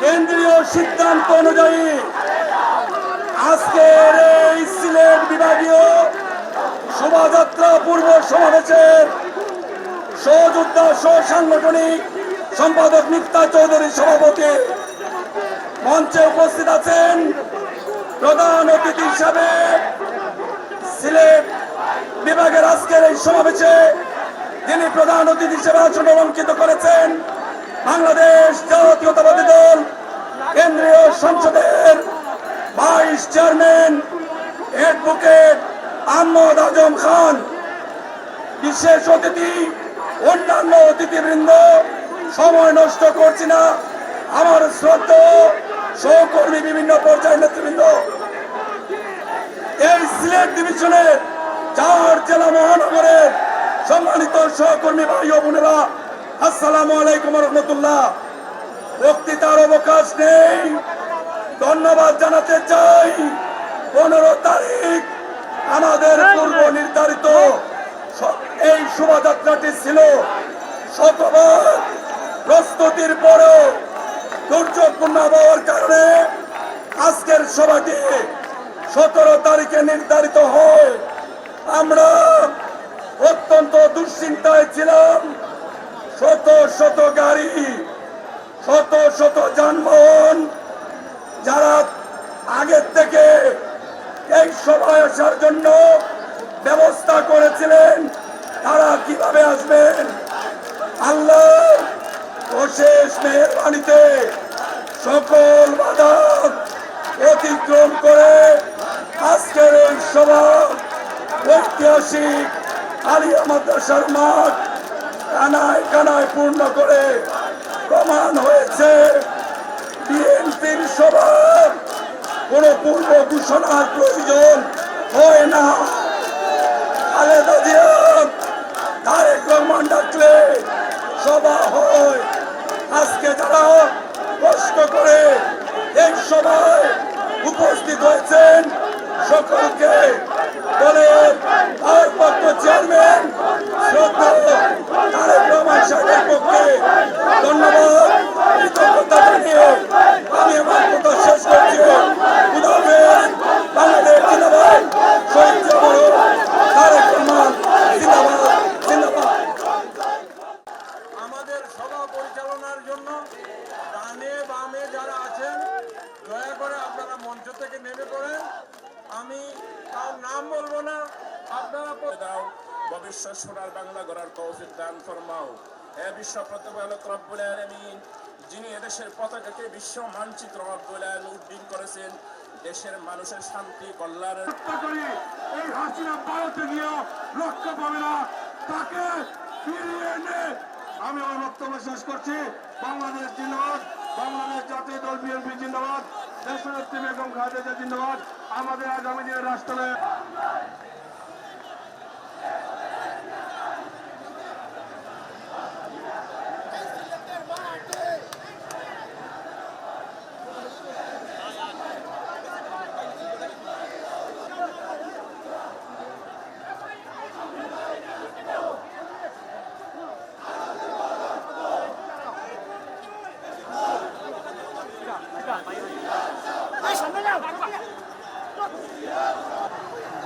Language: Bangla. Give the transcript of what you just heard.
কেন্দ্রীয় সিদ্ধান্ত অনুযায়ী আজকের এই সিলেট বিভাগীয় শোভাযাত্রা পূর্ব সমাবেশের সহযোদ্ধা সহ সাংগঠনিক সম্পাদক নিক্তা চৌধুরী সভাপতি মঞ্চে উপস্থিত আছেন প্রধান অতিথি হিসাবে সিলেট বিভাগের আজকের এই সমাবেশে তিনি প্রধান অতিথি হিসেবে আসন অলঙ্কিত করেছেন বাংলাদেশ জাতীয়তাবাদী দল কেন্দ্রীয় সংসদের vice chairman advocate Ahmad Azam Khan. বিশেষ অতিথি, অন্যান্য অতিথিবৃন্দ, সময় নষ্ট করছি না। আমার শ্রদ্ধা সহকর্মী বিভিন্ন পর্যায়ের নেতৃবৃন্দ। এই সিলেট ডিভিশনের চার জেলা মহানগরের সম্মানিত সহকর্মী ভাই ও বোনেরা, আসসালামু আলাইকুম রহমতুল্লাহ। বক্তৃতার অবকাশ নেই। ধন্যবাদ জানাতে চাই। পনেরো তারিখ আমাদের পূর্ব নির্ধারিত এই শোভাযাত্রাটি ছিল শতবার প্রস্তুতির পরেও দুর্যোগপূর্ণ আবহাওয়ার কারণে আজকের সভাটি সতেরো তারিখে নির্ধারিত হয়। আমরা অত্যন্ত দুশ্চিন্তায় ছিলাম। শত শত গাড়ি শত শত যানবাহন যারা আগের থেকে এই সভায় আসার জন্য ব্যবস্থা করেছিলেন। তারা কীভাবে আসবেন? আল্লাহ অশেষ মেহরবানিতে সকল বাধা অতিক্রম করে আজকের এই সভা ঐতিহাসিক আলিয়া মাদ্রাসার মাঠ কানায় কানায় পূর্ণ করে প্রমাণ হয়েছে। বিএনপির সভা কোনো পূর্ব ঘোষণার প্রয়োজন হয় না খালেদা জিয়া তারেক রহমান সভা হয়। আজকে যারা কষ্ট করে এই সভায় উপস্থিত হয়েছেন, সকলকে দলের ভারপ্রাপ্ত চেয়ারম্যান শ্রদ্ধা তারেক রহমান সাহেবের পক্ষে ধন্যবাদ কৃতজ্ঞতা জানিয়ে আমি আমার কথা শেষ করছি খুদাহাফেজ বাংলাদেশ জিন্দাবাদ শহীদ জামানত তারেক রহমান জিন্দাবাদ জিন্দাবাদ আমাদের সভা পরিচালনার জন্য ডানে বামে যারা আছেন দয়া করে আপনারা মঞ্চ থেকে নেমে পড়েন আমি তার নাম বলব না, আপনারা ভবিষ্যৎ সোনার বাংলা গড়ার দান ফরমাও। হে বিশ্ব যিনি এদেশের পতাকাকে বিশ্ব মানচিত্র রব্বুল উড্ডীন করেছেন, দেশের মানুষের শান্তি, কল্যাণের এই হাসিনা ভারতে গিয়েও রক্ষা পাবে না, তাকে ফিরিয়ে এনে আমি আমার বক্তব্য শেষ করছি। বাংলাদেশ জিন্দাবাদ, বাংলাদেশ জাতীয় দল, বিএনপি জিন্দাবাদ। দেশনেত্রী বেগম খালেদা জিন্দাবাদ। আমাদের আগামী দিনের রাষ্ট্র Siyasa! Siyasa!